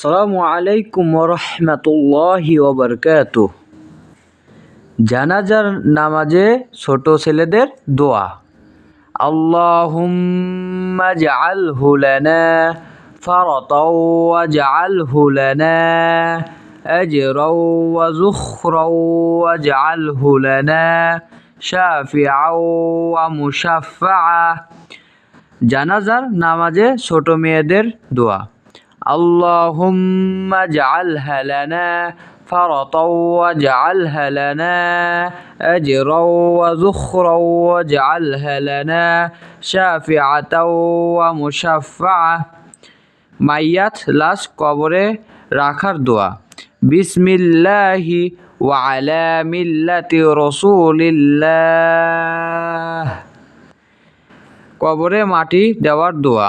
আসসালামু আলাইকুম রহমতুল্লাহি ওবরকাত জানাজার নামাজে ছোট ছেলেদের দোয়া আল্লাহুম্মা জাআলহু লানা ফারাতাও ওয়াজআলহু লানা أجرا وزخرا واجعله لنا شافعا ومشفعا জানাজার নামাজে ছোট মেয়েদের দোয়া اللهم اجعلها لنا فرطا واجعلها لنا أجرا وذخرا واجعلها لنا شافعة ومشفعة মাইয়াত লাশ কবরে রাখার দোয়া বিসমিল্লাহি ওয়ালা মিল্লাতি রসুলিল্লাহ কবরে মাটি দেওয়ার দোয়া